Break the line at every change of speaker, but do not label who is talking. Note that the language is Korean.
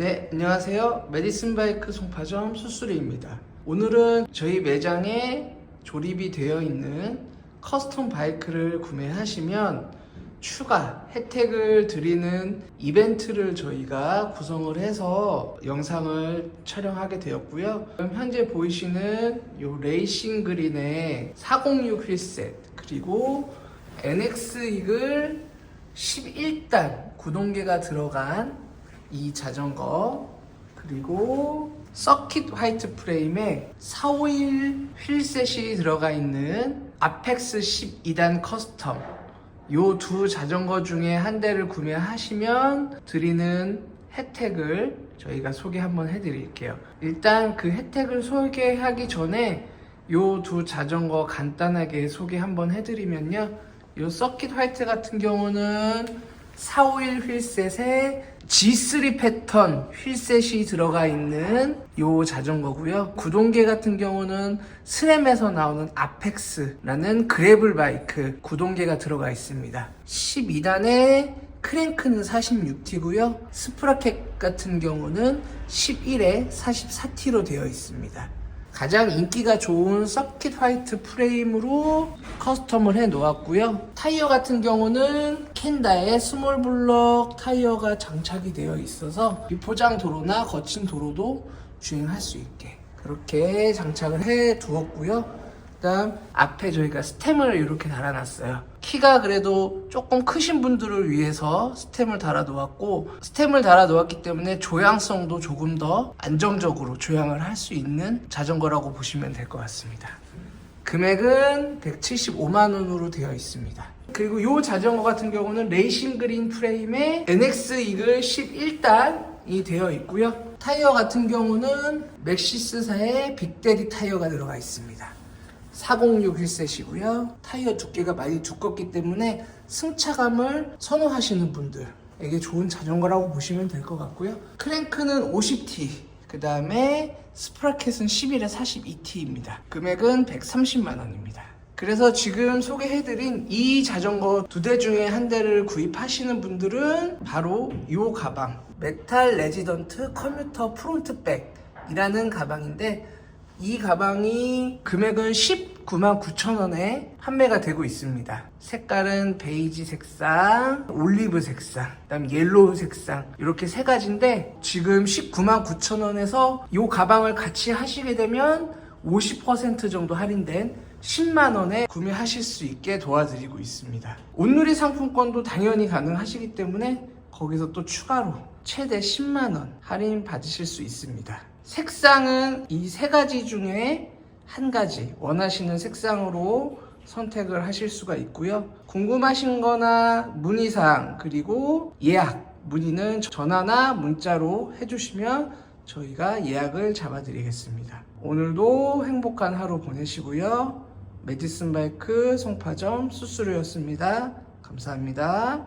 네, 안녕하세요. 메디슨 바이크 송파점 수수리입니다. 오늘은 저희 매장에 조립이 되어 있는 커스텀 바이크를 구매하시면 추가 혜택을 드리는 이벤트를 저희가 구성을 해서 영상을 촬영하게 되었고요. 현재 보이시는 이 레이싱 그린의 406 휠셋 그리고 NX 이글 11단 구동계가 들어간 이 자전거 그리고 서킷 화이트 프레임에 451 휠셋이 들어가 있는 아펙스 12단 커스텀 요 두 자전거 중에 한 대를 구매하시면 드리는 혜택을 저희가 소개 한번 해드릴게요. 일단 그 혜택을 소개하기 전에 요 두 자전거 간단하게 소개 한번 해드리면요. 요 서킷 화이트 같은 경우는 451 휠셋에 G3 패턴 휠셋이 들어가 있는 요 자전거고요. 구동계 같은 경우는 스램에서 나오는 아펙스라는 그래블 바이크 구동계가 들어가 있습니다. 12단에 크랭크는 46T고요. 스프라켓 같은 경우는 11에 44T로 되어 있습니다. 가장 인기가 좋은 서킷 화이트 프레임으로 커스텀을 해 놓았고요. 타이어 같은 경우는 켄다의 스몰 블럭 타이어가 장착이 되어 있어서 비포장 도로나 거친 도로도 주행할 수 있게 그렇게 장착을 해 두었고요. 그다음 앞에 저희가 스템을 이렇게 달아놨어요. 키가 그래도 조금 크신 분들을 위해서 스템을 달아 놓았고 스템을 달아 놓았기 때문에 조향성도 조금 더 안정적으로 조향을 할 수 있는 자전거라고 보시면 될 것 같습니다. 금액은 175만 원으로 되어 있습니다. 그리고 이 자전거 같은 경우는 레이싱 그린 프레임에 NX 이글 11단이 되어 있고요. 타이어 같은 경우는 맥시스사의 빅데디 타이어가 들어가 있습니다. 406 휠셋이고요. 타이어 두께가 많이 두껍기 때문에 승차감을 선호하시는 분들에게 좋은 자전거라고 보시면 될 것 같고요. 크랭크는 50T, 그 다음에 스프라켓은 11에 42T입니다. 금액은 130만 원입니다. 그래서 지금 소개해드린 이 자전거 두 대 중에 한 대를 구입하시는 분들은 바로 이 가방 메탈 레지던트 커뮤터 프론트백이라는 가방인데 이 가방이 금액은 19만 9천 원에 판매가 되고 있습니다. 색깔은 베이지 색상, 올리브 색상, 그다음 옐로우 색상 이렇게 세 가지인데 지금 19만 9천 원에서 이 가방을 같이 하시게 되면 50% 정도 할인된 10만 원에 구매하실 수 있게 도와드리고 있습니다. 온누리 상품권도 당연히 가능하시기 때문에 거기서 또 추가로 최대 10만 원 할인 받으실 수 있습니다. 색상은 이 세 가지 중에 한 가지 원하시는 색상으로 선택을 하실 수가 있고요. 궁금하신 거나 문의사항 그리고 예약 문의는 전화나 문자로 해주시면 저희가 예약을 잡아드리겠습니다. 오늘도 행복한 하루 보내시고요. 메디슨 바이크 송파점 수수료였습니다. 감사합니다.